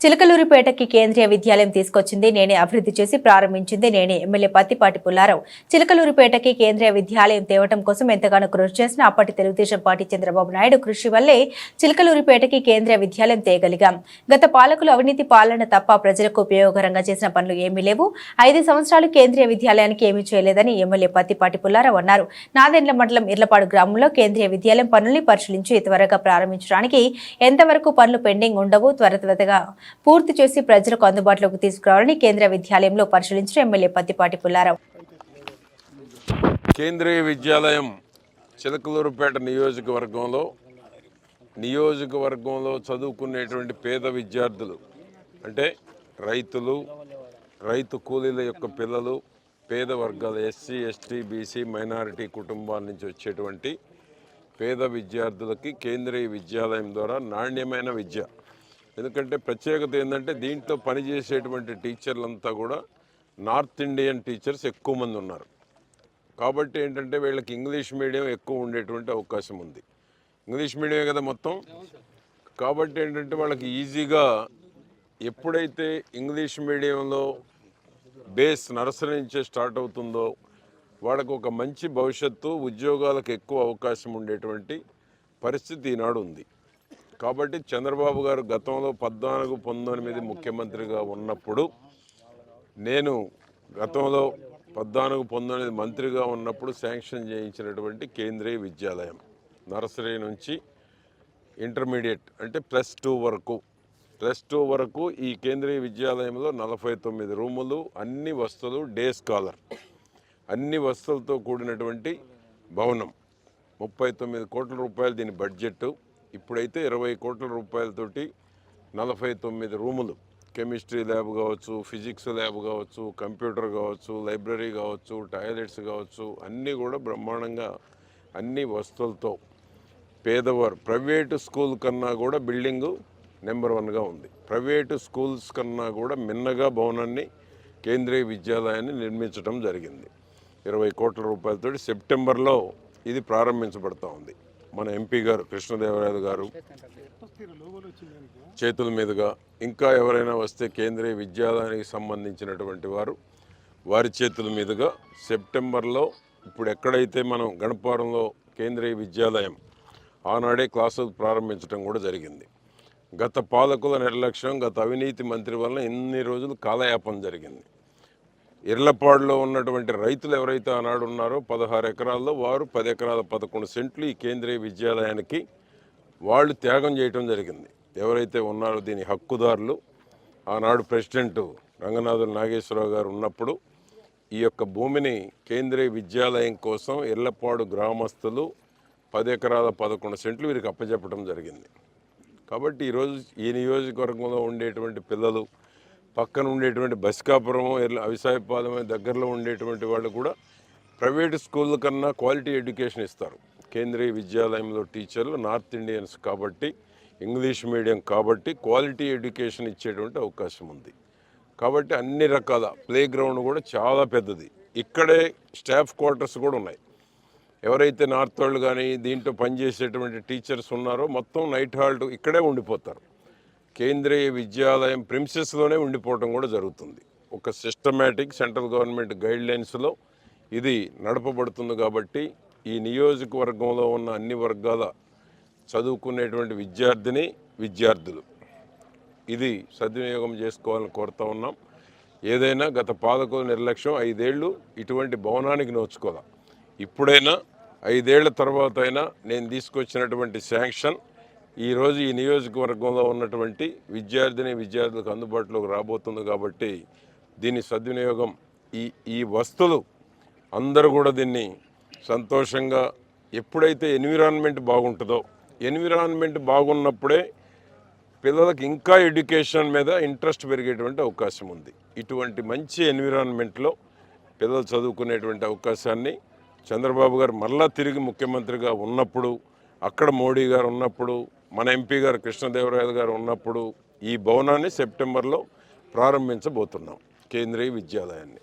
చిలకలూరిపేటకి కేంద్రీయ విద్యాలయం తీసుకొచ్చింది. నేనే అభివృద్ధి చేసి ప్రారంభించింది. నేనే ఎమ్మెల్యే పత్తిపాటి పుల్లారావు. చిలకలూరిపేటకి కేంద్రీయ విద్యాలయం తేవటం కోసం ఎంతగానో కృషి చేసిన అప్పటి తెలుగుదేశం పార్టీ చంద్రబాబు నాయుడు కృషి వల్లే చిలకలూరిపేటకి కేంద్రీయ విద్యాలయం తేగలిగాం. గత పాలకులు అవినీతి పాలన తప్ప ప్రజలకు ఉపయోగకరంగా చేసిన పనులు ఏమీ లేవు. ఐదు సంవత్సరాలు కేంద్రీయ విద్యాలయానికి ఏమీ చేయలేదని ఎమ్మెల్యే పత్తిపాటి పుల్లారావు అన్నారు. నాదెండ్ల మండలం ఇర్లపాడు గ్రామంలో కేంద్రీయ విద్యాలయం పనుల్ని పరిశీలించి త్వరగా ప్రారంభించడానికి ఎంతవరకు పనులు పెండింగ్ ఉండవు త్వర త్వరగా పూర్తి చేసి ప్రజలకు అందుబాటులోకి తీసుకురావాలని కేంద్ర విద్యాలయంలో పరిశీలించిన ఎమ్మెల్యే పత్తిపాటి పుల్లారావు. కేంద్రీయ విద్యాలయం చిలకలూరుపేట నియోజకవర్గంలో నియోజకవర్గంలో చదువుకునేటువంటి పేద విద్యార్థులు అంటే రైతులు రైతు కూలీల యొక్క పిల్లలు పేద వర్గాలు ఎస్సీ ఎస్టీ బీసీ మైనారిటీ కుటుంబాల నుంచి వచ్చేటువంటి పేద విద్యార్థులకి కేంద్రీయ విద్యాలయం ద్వారా నాణ్యమైన విద్య ఎందుకంటే ప్రత్యేకత ఏంటంటే దీంట్లో పనిచేసేటువంటి టీచర్లంతా కూడా నార్త్ ఇండియన్ టీచర్స్ ఎక్కువ మంది ఉన్నారు. కాబట్టి ఏంటంటే వీళ్ళకి ఇంగ్లీష్ మీడియం ఎక్కువ ఉండేటువంటి అవకాశం ఉంది. ఇంగ్లీష్ మీడియమే కదా మొత్తం. కాబట్టి ఏంటంటే వాళ్ళకి ఈజీగా ఎప్పుడైతే ఇంగ్లీష్ మీడియంలో బేస్ నర్సరీ నుంచే స్టార్ట్ అవుతుందో వాళ్ళకు ఒక మంచి భవిష్యత్తు ఉద్యోగాలకు ఎక్కువ అవకాశం ఉండేటువంటి పరిస్థితి ఈనాడు ఉంది. కాబట్టి చంద్రబాబు గారు గతంలో పద్నాలుగు పంతొమ్మిది ముఖ్యమంత్రిగా ఉన్నప్పుడు నేను గతంలో పద్నాలుగు పంతొమ్మిది మంత్రిగా ఉన్నప్పుడు శాంక్షన్ చేయించినటువంటి కేంద్రీయ విద్యాలయం నర్సరీ నుంచి ఇంటర్మీడియట్ అంటే ప్లస్ టూ వరకు. ప్లస్ టూ వరకు ఈ కేంద్రీయ విద్యాలయంలో నలభై తొమ్మిది రూములు అన్ని వస్తువులు డే స్కాలర్. అన్ని వస్తువులతో కూడినటువంటి భవనం. ముప్పై తొమ్మిది కోట్ల రూపాయలు దీని బడ్జెట్ ఇప్పుడైతే ఇరవై కోట్ల రూపాయలతోటి నలభై తొమ్మిది రూములు. కెమిస్ట్రీ ల్యాబ్ కావచ్చు ఫిజిక్స్ ల్యాబ్ కావచ్చు కంప్యూటర్ కావచ్చు లైబ్రరీ కావచ్చు టాయిలెట్స్ కావచ్చు అన్నీ కూడా బ్రహ్మాండంగా అన్ని వస్తువులతో పేదవారు ప్రైవేటు స్కూల్ కన్నా కూడా బిల్డింగు నెంబర్ వన్గా ఉంది. ప్రైవేటు స్కూల్స్ కన్నా కూడా మిన్నగా భవనాన్ని కేంద్రీయ విద్యాలయాన్ని నిర్మించడం జరిగింది. ఇరవై కోట్ల రూపాయలతో సెప్టెంబర్లో ఇది ప్రారంభించబడుతూ ఉంది. మన ఎంపీ గారు కృష్ణదేవరాయలు గారు చేతుల మీదుగా ఇంకా ఎవరైనా వస్తే కేంద్రీయ విద్యాలయానికి సంబంధించినటువంటి వారు వారి చేతుల మీదుగా సెప్టెంబర్లో ఇప్పుడు ఎక్కడైతే మనం గణపారంలో కేంద్రీయ విద్యాలయం ఆనాడే క్లాసులు ప్రారంభించడం కూడా జరిగింది. గత పాలకుల నిర్లక్ష్యం గత అవినీతి మంత్రి వలన ఇన్ని రోజులు కాలయాపన జరిగింది. ఇర్లపాడులో ఉన్నటువంటి రైతులు ఎవరైతే ఆనాడు ఉన్నారో పదహారు ఎకరాల్లో వారు పది ఎకరాల పదకొండు సెంట్లు ఈ కేంద్రీయ విద్యాలయానికి వాళ్ళు త్యాగం చేయటం జరిగింది. ఎవరైతే ఉన్నారో దీని హక్కుదారులు ఆనాడు ప్రెసిడెంట్ రంగనాథులు నాగేశ్వరరావు గారు ఉన్నప్పుడు ఈ యొక్క భూమిని కేంద్రీయ విద్యాలయం కోసం ఇర్లపాడు గ్రామస్తులు పది ఎకరాల పదకొండు సెంట్లు వీరికి అప్పచెప్పడం జరిగింది. కాబట్టి ఈరోజు ఈ నియోజకవర్గంలో ఉండేటువంటి పిల్లలు పక్కన ఉండేటువంటి బస్కాపురం ఎర్ల అవిసాయపాలెం దగ్గరలో ఉండేటువంటి వాళ్ళు కూడా ప్రైవేట్ స్కూళ్ళ కన్నా క్వాలిటీ ఎడ్యుకేషన్ ఇస్తారు. కేంద్రీయ విద్యాలయంలో టీచర్లు నార్త్ ఇండియన్స్ కాబట్టి ఇంగ్లీష్ మీడియం కాబట్టి క్వాలిటీ ఎడ్యుకేషన్ ఇచ్చేటువంటి అవకాశం ఉంది. కాబట్టి అన్ని రకాల ప్లే గ్రౌండ్ కూడా చాలా పెద్దది. ఇక్కడే స్టాఫ్ క్వార్టర్స్ కూడా ఉన్నాయి. ఎవరైతే నార్త్ వాళ్ళు కానీ దీంట్లో పనిచేసేటువంటి టీచర్స్ ఉన్నారో మొత్తం నైట్ హాల్ట్ ఇక్కడే ఉండిపోతారు. కేంద్రీయ విద్యాలయం ప్రిన్సెస్లోనే ఉండిపోవటం కూడా జరుగుతుంది. ఒక సిస్టమేటిక్ సెంట్రల్ గవర్నమెంట్ గైడ్ లైన్స్లో ఇది నడపబడుతుంది కాబట్టి ఈ నియోజకవర్గంలో ఉన్న అన్ని వర్గాల చదువుకునేటువంటి విద్యార్థిని విద్యార్థులు. ఇది సద్వినియోగం చేసుకోవాలని కోరుతా ఉన్నాం. ఏదైనా గత పాలకుల నిర్లక్ష్యం ఐదేళ్ళు ఇటువంటి భవనానికి నోచుకోదా ఇప్పుడైనా ఐదేళ్ళ తర్వాత అయినా నేను తీసుకొచ్చినటువంటి శాంక్షన్ ఈరోజు ఈ నియోజకవర్గంలో ఉన్నటువంటి విద్యార్థిని విద్యార్థులకు అందుబాటులోకి రాబోతుంది కాబట్టి దీని సద్వినియోగం ఈ ఈ వస్తువులు అందరూ కూడా దీన్ని సంతోషంగా ఎప్పుడైతే ఎన్విరాన్మెంట్ బాగుంటుందో ఎన్విరాన్మెంట్ బాగున్నప్పుడే పిల్లలకు ఇంకా ఎడ్యుకేషన్ మీద ఇంట్రెస్ట్ పెరిగేటువంటి అవకాశం ఉంది. ఇటువంటి మంచి ఎన్విరాన్మెంట్లో పిల్లలు చదువుకునేటువంటి అవకాశాన్ని చంద్రబాబు గారు మళ్ళా తిరిగి ముఖ్యమంత్రిగా ఉన్నప్పుడు అక్కడ మోడీ గారు ఉన్నప్పుడు మన ఎంపీ గారు కృష్ణదేవరాయలు గారు ఉన్నప్పుడు ఈ భవనాన్ని సెప్టెంబర్లో ప్రారంభించబోతున్నాం కేంద్రీయ విద్యాలయాన్ని.